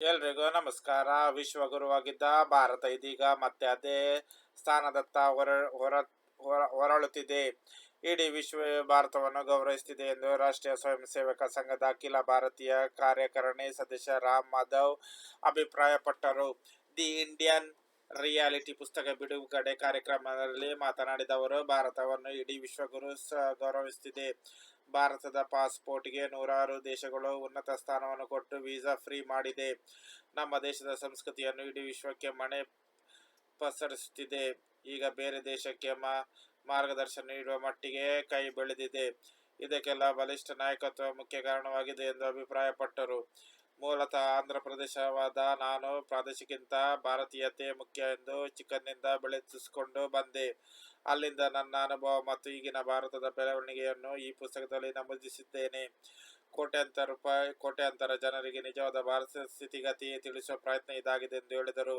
ಎಲ್ರಿಗೂ ನಮಸ್ಕಾರ. ವಿಶ್ವಗುರುವಾಗಿದ್ದ ಭಾರತ ಇದೀಗ ಮತ್ತೆ ಅದೇ ಸ್ಥಾನದತ್ತ ಹೊರ ಹೊರ, ಹೊರ- ಹೊರಳುತ್ತಿದೆ. ಇಡೀ ವಿಶ್ವ ಭಾರತವನ್ನು ಗೌರವಿಸುತ್ತಿದೆ ಎಂದು ರಾಷ್ಟ್ರೀಯ ಸ್ವಯಂ ಸೇವಕ ಸಂಘದ ಅಖಿಲ ಭಾರತೀಯ ಕಾರ್ಯಕಾರಿಣಿ ಸದಸ್ಯ ರಾಮ್ ಮಾಧವ್ ಅಭಿಪ್ರಾಯಪಟ್ಟರು. ದಿ ಇಂಡಿಯನ್ ರಿಯಾಲಿಟಿ ಪುಸ್ತಕ ಬಿಡುಗಡೆ ಕಾರ್ಯಕ್ರಮದಲ್ಲಿ ಮಾತನಾಡಿದವರು ಭಾರತವನ್ನು ಇಡೀ ವಿಶ್ವಗುರು ಗೌರವಿಸುತ್ತಿದೆ. ಭಾರತದ ಪಾಸ್ಪೋರ್ಟ್ಗೆ ನೂರಾರು ದೇಶಗಳು ಉನ್ನತ ಸ್ಥಾನವನ್ನು ಕೊಟ್ಟು ವೀಸಾ ಫ್ರೀ ಮಾಡಿದೆ. ನಮ್ಮ ದೇಶದ ಸಂಸ್ಕೃತಿಯನ್ನು ಇಡೀ ವಿಶ್ವಕ್ಕೆ ಮಣೆ ಪಸರಿಸುತ್ತಿದೆ. ಈಗ ಬೇರೆ ದೇಶಕ್ಕೆ ಮಾರ್ಗದರ್ಶನ ನೀಡುವ ಮಟ್ಟಿಗೆ ಕೈ ಬೆಳೆದಿದೆ. ಇದಕ್ಕೆಲ್ಲ ಬಲಿಷ್ಠ ನಾಯಕತ್ವ ಮುಖ್ಯ ಕಾರಣವಾಗಿದೆ ಎಂದು ಅಭಿಪ್ರಾಯಪಟ್ಟರು. ಮೂಲತಃ ಆಂಧ್ರ ಪ್ರದೇಶವಾದ ನಾನು ಪ್ರಾದೇಶಿಕ್ಕಿಂತ ಭಾರತೀಯತೆ ಮುಖ್ಯ ಎಂದು ಚಿಕ್ಕಂದಿನಿಂದ ಬೆಳೆಸಿಕೊಂಡು ಬಂದೆ. ಅಲ್ಲಿಂದ ನನ್ನ ಅನುಭವ ಮತ್ತು ಈಗಿನ ಭಾರತದ ಬೆಳವಣಿಗೆಯನ್ನು ಈ ಪುಸ್ತಕದಲ್ಲಿ ನಮೂದಿಸಿದ್ದೇನೆ. ಕೋಟ್ಯಾಂತರ ರೂಪಾಯಿ, ಕೋಟ್ಯಾಂತರ ಜನರಿಗೆ ನಿಜವಾದ ಭಾರತದ ಸ್ಥಿತಿಗತಿ ತಿಳಿಸುವ ಪ್ರಯತ್ನ ಇದಾಗಿದೆ ಎಂದು ಹೇಳಿದರು.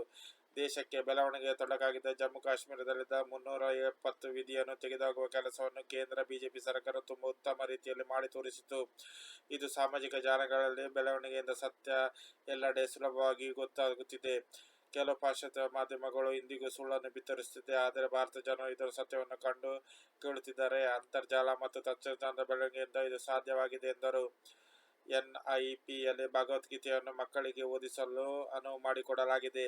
ದೇಶಕ್ಕೆ ಬೆಳವಣಿಗೆ ತೊಡಕಾಗಿದ್ದ ಜಮ್ಮು ಕಾಶ್ಮೀರದಲ್ಲಿದ್ದ ಮುನ್ನೂರ ಎಪ್ಪತ್ತು ವಿಧಿಯನ್ನು ತೆಗೆದುಹಾಕುವ ಕೆಲಸವನ್ನು ಕೇಂದ್ರ ಬಿಜೆಪಿ ಸರ್ಕಾರ ತುಂಬಾ ಉತ್ತಮ ರೀತಿಯಲ್ಲಿ ಮಾಡಿ ತೋರಿಸಿತು ಇದು ಸಾಮಾಜಿಕ ಜಾಲಗಳಲ್ಲಿ ಬೆಳವಣಿಗೆಯಿಂದ ಸತ್ಯ ಎಲ್ಲೆಡೆ ಸುಲಭವಾಗಿ ಗೊತ್ತಾಗುತ್ತಿದೆ. ಕೆಲವು ಪಾಶ್ಚಾತ್ಯ ಮಾಧ್ಯಮಗಳು ಇಂದಿಗೂ ಸುಳ್ಳನ್ನು ಬಿತ್ತರಿಸುತ್ತಿದೆ. ಆದರೆ ಭಾರತ ಜನರು ಇದರ ಸತ್ಯವನ್ನು ಕಂಡು ಕೇಳುತ್ತಿದ್ದಾರೆ. ಅಂತರ್ಜಾಲ ಮತ್ತು ತಂತ್ರಜ್ಞಾನದ ಬೆಳವಣಿಗೆಯಿಂದ ಇದು ಸಾಧ್ಯವಾಗಿದೆ ಎಂದರು. ಎನ್ಐಪಿಯಲ್ಲಿ ಭಗವದ್ಗೀತೆಯನ್ನು ಮಕ್ಕಳಿಗೆ ಓದಿಸಲು ಅನುವು ಮಾಡಿಕೊಡಲಾಗಿದೆ.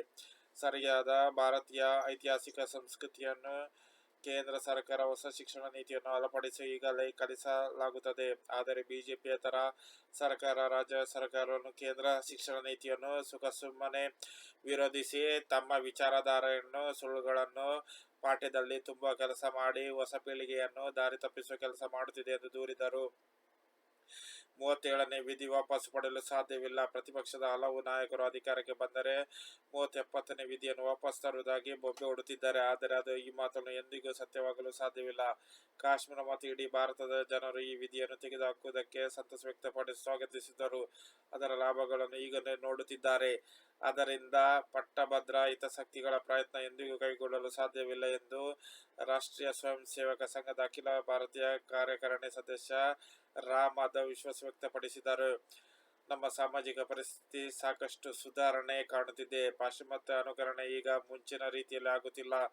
ಸರಿಯಾದ ಭಾರತೀಯ ಐತಿಹಾಸಿಕ ಸಂಸ್ಕೃತಿಯನ್ನು ಕೇಂದ್ರ ಸರ್ಕಾರ ಹೊಸ ಶಿಕ್ಷಣ ನೀತಿಯನ್ನು ಅಳಪಡಿಸಿ ಈಗಲೇ ಕಲಿಸಲಾಗುತ್ತದೆ. ಆದರೆ ಬಿಜೆಪಿಯೇತರ ಸರ್ಕಾರ, ರಾಜ್ಯ ಸರ್ಕಾರವನ್ನು ಕೇಂದ್ರ ಶಿಕ್ಷಣ ನೀತಿಯನ್ನು ಸುಖಸುಮ್ಮನೆ ವಿರೋಧಿಸಿ ತಮ್ಮ ವಿಚಾರಧಾರೆಯನ್ನು, ಸುಳ್ಳುಗಳನ್ನು ಪಾಠ್ಯದಲ್ಲಿ ತುಂಬುವ ಕೆಲಸ ಮಾಡಿ ಹೊಸ ಪೀಳಿಗೆಯನ್ನು ದಾರಿ ತಪ್ಪಿಸುವ ಕೆಲಸ ಮಾಡುತ್ತಿದೆ ಎಂದು ದೂರಿದರು. ಮೂವತ್ತೇಳನೇ ವಿಧಿ ವಾಪಸ್ ಪಡೆಯಲು ಸಾಧ್ಯವಿಲ್ಲ. ಪ್ರತಿಪಕ್ಷದ ಹಲವು ನಾಯಕರು ಅಧಿಕಾರಕ್ಕೆ ಬಂದರೆ ಮೂವತ್ತೆಪ್ಪತ್ತನೇ ವಿಧಿಯನ್ನು ವಾಪಸ್ ತರುವುದಾಗಿ ಬೊಬ್ಬೆ ಹೊಡುತ್ತಿದ್ದಾರೆ ಆದರೆ ಅದು ಈ ಮಾತನ್ನು ಎಂದಿಗೂ ಸತ್ಯವಾಗಲು ಸಾಧ್ಯವಿಲ್ಲ. ಕಾಶ್ಮೀರ ಮತ್ತು ಇಡೀ ಭಾರತದ ಜನರು ಈ ವಿಧಿಯನ್ನು ತೆಗೆದುಹಾಕುವುದಕ್ಕೆ ಸಂತಸ ವ್ಯಕ್ತಪಡಿಸಿ ಸ್ವಾಗತಿಸಿದರು ಅದರ ಲಾಭಗಳನ್ನು ಈಗ ನೋಡುತ್ತಿದ್ದಾರೆ. ಅದರಿಂದ ಪಟ್ಟಭದ್ರ ಹಿತಾಸಕ್ತಿಗಳ ಪ್ರಯತ್ನ ಎಂದಿಗೂ ಕೈಗೊಳ್ಳಲು ಸಾಧ್ಯವಿಲ್ಲ ಎಂದು ರಾಷ್ಟ್ರೀಯ ಸ್ವಯಂ ಸೇವಕ ಸಂಘದ ಅಖಿಲ ಭಾರತೀಯ ಕಾರ್ಯಕಾರಿಣಿ ಸದಸ್ಯ ರಾಮ್ ಮಾಧವ್ ವಿಶ್ವಾಸ ವ್ಯಕ್ತಪಡಿಸಿದರು ನಮ್ಮ ಸಾಮಾಜಿಕ ಪರಿಸ್ಥಿತಿ ಸಾಕಷ್ಟು ಸುಧಾರಣೆ ಕಾಣುತ್ತಿದೆ. ಪಾಶ್ಚಿಮಾತ್ಯ ಅನುಕರಣೆ ಈಗ ಮುಂಚಿನ ರೀತಿಯಲ್ಲಿ ಆಗುತ್ತಿಲ್ಲ.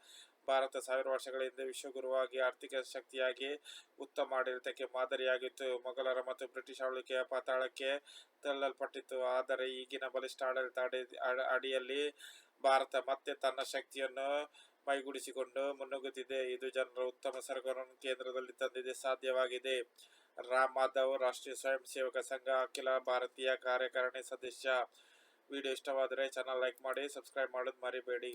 ಭಾರತ ಸಾವಿರ ವರ್ಷಗಳ ಹಿಂದೆ ವಿಶ್ವಗುರುವಾಗಿ ಆರ್ಥಿಕ ಶಕ್ತಿಯಾಗಿ ಉತ್ತಮ ಆಡಳಿತಕ್ಕೆ ಮಾದರಿಯಾಗಿತ್ತು. ಮೊಘಲರ ಮತ್ತು ಬ್ರಿಟಿಷ್ ಆಳ್ವಿಕೆಯ ಪಾತಾಳಕ್ಕೆ ತಳ್ಳಲ್ಪಟ್ಟಿತ್ತು. ಆದರೆ ಈಗಿನ ಬಲಿಷ್ಠ ಆಡಳಿತ ಅಡ- ಅಡಿಯಲ್ಲಿ ಭಾರತ ಮತ್ತೆ ತನ್ನ ಶಕ್ತಿಯನ್ನು ಮೈಗೂಡಿಸಿಕೊಂಡು ಮುನ್ನುಗ್ಗುತ್ತಿದೆ. ಇದು ಜನರ ಉತ್ತಮ ಸರ್ಕಾರವನ್ನು ಕೇಂದ್ರದಲ್ಲಿ ತಂದಿದೆ. ಸಾಧ್ಯವಾಗಿದೆ. ರಾಮ್ ಮಾಧವ್, ರಾಷ್ಟ್ರೀಯ ಸ್ವಯಂ ಸೇವಕ ಸಂಘ, ಅಖಿಲ ಭಾರತೀಯ ಕಾರ್ಯಕಾರಿಣಿ ಸದಸ್ಯ. ವಿಡಿಯೋ ಇಷ್ಟವಾದರೆ ಚಾನಲ್ ಲೈಕ್ ಮಾಡಿ ಸಬ್ಸ್ಕ್ರೈಬ್ ಮಾಡೋದು ಮರಿಬೇಡಿ.